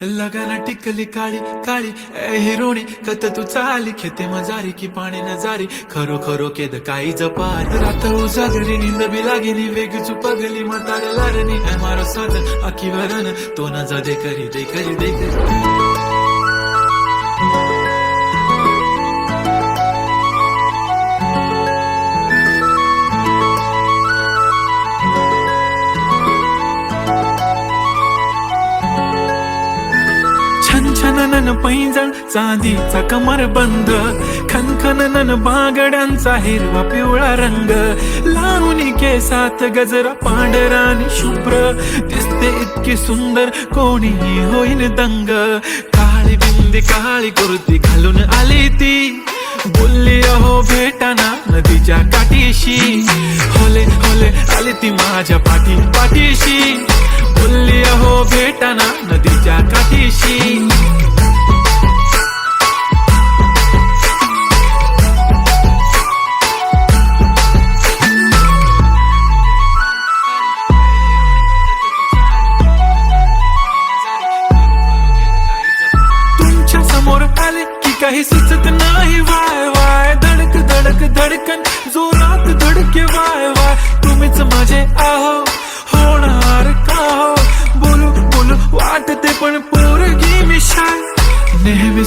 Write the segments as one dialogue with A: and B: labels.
A: लगाना टिकली काळी काळी ए हिरोणी कत तू चाली खेते मजारी की पाणी नजारी खरो खरो केद काही जपार. रात्र उजागरी निंद बी लागेली वेग चुपगली मतार लारणी ए मारो साधन अखी वरण तो नजा जा दे करी दे करी दे करी. छन छननन पैंजण चांदीचा कमर बंद. खनखननन बागड्यांचा हिरवा पिवळा रंग. लावणी केसात गजरा पांढरा आणि शुभ्र. दिसते इतकी सुंदर कोणीही होईन दंग. काळी बिंदी काळी कुर्ती घालून आली ती. बोलली अहो भेटाना नदीच्या काठीशी. होले होले आली ती माझ्या पाठी पाठीशी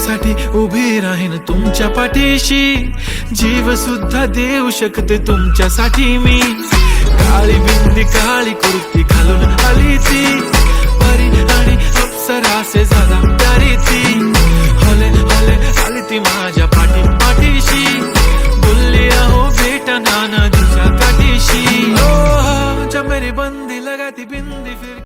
A: तुमच्यासाठी उभी राहीन तुमच्या पाठीशी. जीव सुद्धा देऊ शकते तुमच्यासाठी मी. काळी बिंदी काळी कुर्ती घालून आली ती परी आणि अप्सरासे झाला प्यारी ती हले हले आली ती माझ्या पाठी पाठीशी. बोलली अहो बेटा नाना तुझ्या काठीशी. ओ जब मेरी बंदी लगाती बिंदी फिर